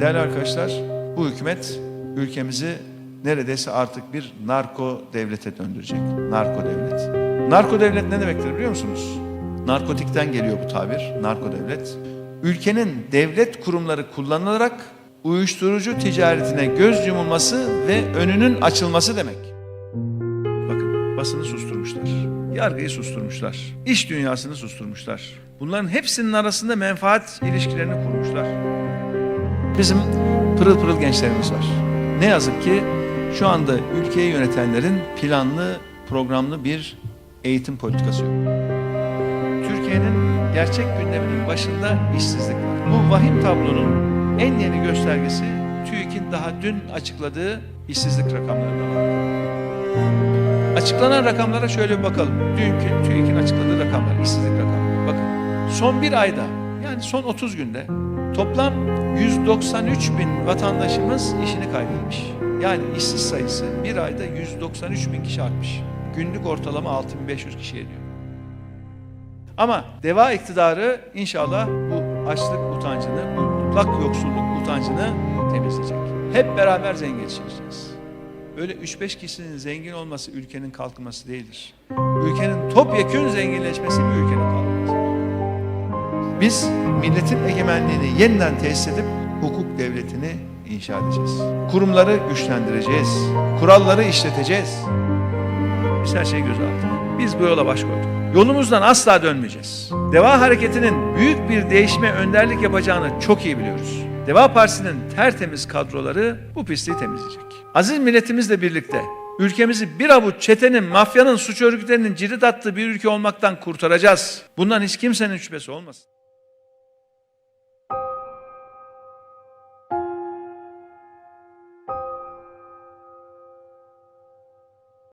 Değerli arkadaşlar, bu hükümet ülkemizi neredeyse artık bir narko devlete döndürecek. Narko devlet. Narko devlet ne demektir biliyor musunuz? Narkotikten geliyor bu tabir, narko devlet. Ülkenin devlet kurumları kullanılarak uyuşturucu ticaretine göz yumulması ve önünün açılması demek. Bakın basını susturmuşlar. Yargıyı susturmuşlar. iş dünyasını susturmuşlar. Bunların hepsinin arasında menfaat ilişkilerini kurmuşlar. Bizim pırıl pırıl gençlerimiz var. Ne yazık ki şu anda ülkeyi yönetenlerin planlı, programlı bir eğitim politikası yok. Türkiye'nin gerçek gündeminin başında işsizlik var. Bu vahim tablonun en yeni göstergesi TÜİK'in daha dün açıkladığı işsizlik rakamlarına var. Açıklanan rakamlara şöyle bir bakalım. Dünkü TÜİK'in açıkladığı rakamlar, işsizlik rakamları. Bakın son bir ayda yani son 30 günde toplam 193 bin vatandaşımız işini kaybetmiş. Yani işsiz sayısı bir ayda 193 bin kişi artmış. Günlük ortalama 6500 kişi ediyor. Ama deva iktidarı inşallah bu açlık utancını, bu mutlak yoksulluk utancını temizleyecek. Hep beraber zenginleşeceğiz. Öyle 3-5 kişinin zengin olması ülkenin kalkınması değildir. Ülkenin topyekün zenginleşmesi bir ülkenin kalkınması. Biz milletin egemenliğini yeniden tesis edip hukuk devletini inşa edeceğiz. Kurumları güçlendireceğiz. Kuralları işleteceğiz. Biz her şeyi göze aldık. Biz bu yola baş koyduk. Yolumuzdan asla dönmeyeceğiz. Deva Hareketi'nin büyük bir değişime önderlik yapacağını çok iyi biliyoruz. Deva Partisi'nin tertemiz kadroları bu pisliği temizleyecek. Aziz milletimizle birlikte ülkemizi bir avuç çetenin, mafyanın, suç örgütlerinin cirit attığı bir ülke olmaktan kurtaracağız. Bundan hiç kimsenin şüphesi olmasın.